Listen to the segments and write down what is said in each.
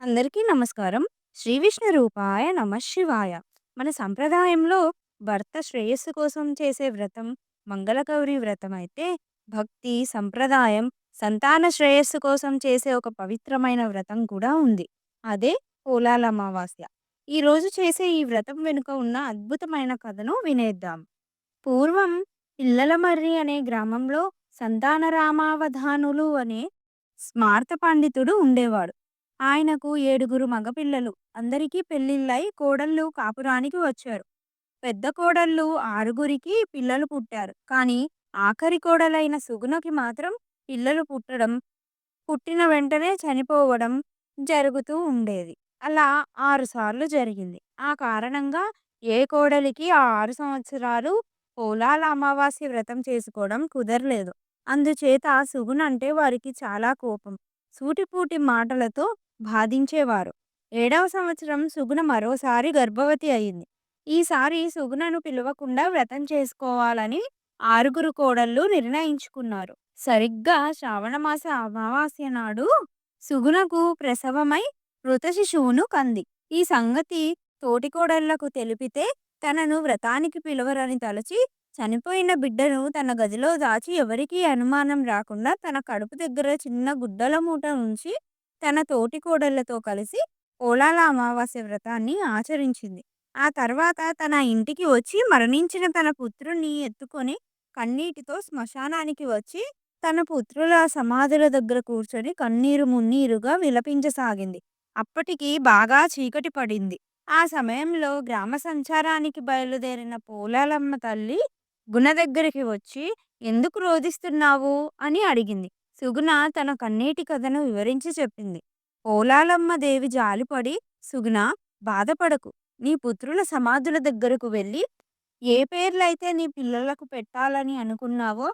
అందరికీ నమస్కారం. శ్రీ విష్ణు రూపాయ నమ శివాయ. మన సంప్రదాయంలో భర్త శ్రేయస్సు కోసం చేసే వ్రతం మంగళగౌరి వ్రతం అయితే, భక్తి, సంప్రదాయం, సంతాన శ్రేయస్సు కోసం చేసే ఒక పవిత్రమైన వ్రతం కూడా ఉంది. అదే పోలాల అమావాస్య. ఈరోజు చేసే ఈ వ్రతం వెనుక ఉన్న అద్భుతమైన కథను వినేద్దాం. పూర్వం పిల్లలమర్రి అనే గ్రామంలో సంతాన రామావధానులు అనే స్మార్త పండితుడు ఉండేవాడు. ఆయనకు ఏడుగురు మగపిల్లలు. అందరికీ పెళ్ళిళ్ళై కోడళ్ళు కాపురానికి వచ్చారు. పెద్ద కోడళ్ళు ఆరుగురికి పిల్లలు పుట్టారు. కానీ ఆఖరి కోడలైన సుగుణకి మాత్రం పిల్లలు పుట్టడం, పుట్టిన వెంటనే చనిపోవడం జరుగుతూ ఉండేది. అలా ఆరుసార్లు జరిగింది. ఆ కారణంగా ఏ కోడలికి ఆ ఆరు సంవత్సరాలు పోలాల అమావాస్య వ్రతం చేసుకోవడం కుదరలేదు. అందుచేత సుగుణంటే వారికి చాలా కోపం. సూటిపూటి మాటలతో బాధించేవారు. ఏడవ సంవత్సరం సుగుణ మరోసారి గర్భవతి అయింది. ఈసారి సుగుణను పిలవకుండా వ్రతం చేసుకోవాలని ఆరుగురు కోడళ్ళు నిర్ణయించుకున్నారు. సరిగ్గా శ్రావణమాస అమావాస్య నాడు సుగుణకు ప్రసవమై మృత శిశువును కంది. ఈ సంగతి తోటికోడళ్ళకు తెలిపితే తనను వ్రతానికి పిలవరని తలచి చనిపోయిన బిడ్డను తన గదిలో దాచి ఎవరికీ అనుమానం రాకుండా తన కడుపు దగ్గర చిన్న గుడ్డల మూట ఉంచి తన తోటి కోడళ్ళతో కలిసి పోలాల అమావాస్య వ్రతాన్ని ఆచరించింది. ఆ తర్వాత తన ఇంటికి వచ్చి మరణించిన తన పుత్రుణ్ణి ఎత్తుకొని కన్నీటితో శ్మశానానికి వచ్చి తన పుత్రుల సమాధుల దగ్గర కూర్చొని కన్నీరు మున్నీరుగా విలపించసాగింది. అప్పటికి బాగా చీకటి పడింది. ఆ సమయంలో గ్రామ సంచారానికి బయలుదేరిన పోలాలమ్మ తల్లి గుణ దగ్గరికి వచ్చి ఎందుకు రోదిస్తున్నావు అని అడిగింది. సుగుణ తన కన్నీటి కథను వివరించి చెప్పింది. పోలాలమ్మ దేవి జాలిపడి సుగుణ బాధపడకు. నీ పుత్రుల సమాధుల దగ్గరకు వెళ్ళి ఏ పేర్లైతే నీ పిల్లలకు పెట్టాలని అనుకున్నావో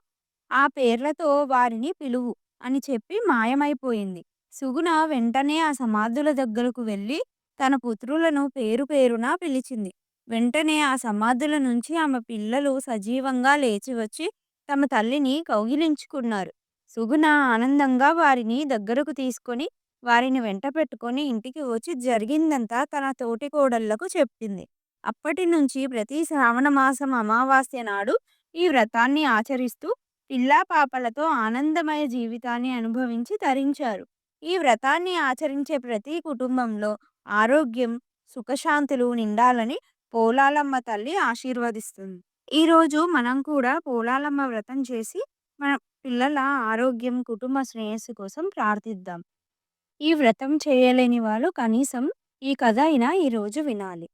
ఆ పేర్లతో వారిని పిలువు అని చెప్పి మాయమైపోయింది. సుగుణ వెంటనే ఆ సమాధుల దగ్గరకు వెళ్ళి తన పుత్రులను పేరు పేరున పిలిచింది. వెంటనే ఆ సమాధుల నుంచి ఆమె పిల్లలు సజీవంగా లేచి వచ్చి తమ తల్లిని కౌగిలించుకున్నారు. సుగుణ ఆనందంగా వారిని దగ్గరకు తీసుకొని వారిని వెంట పెట్టుకొని ఇంటికి వచ్చి జరిగిందంతా తన తోటి కోడళ్ళకు చెప్పింది. అప్పటి నుంచి ప్రతి శ్రావణ మాసం అమావాస్య నాడు ఈ వ్రతాన్ని ఆచరిస్తూ పిల్లా పాపలతో ఆనందమయ జీవితాన్ని అనుభవించి తరించారు. ఈ వ్రతాన్ని ఆచరించే ప్రతి కుటుంబంలో ఆరోగ్యం, సుఖశాంతులు నిండాలని పోలాలమ్మ తల్లి ఆశీర్వదిస్తుంది. ఈరోజు మనం కూడా పోలాలమ్మ వ్రతం చేసి మన పిల్లల ఆరోగ్యం, కుటుంబ శ్రేయస్సు కోసం ప్రార్థిద్దాం. ఈ వ్రతం చేయలేని వాళ్ళు కనీసం ఈ కథ అయినా ఈరోజు వినాలి.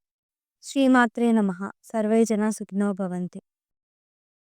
శ్రీమాత్రే నమః. సర్వే జనా సుఖినో భవంతు.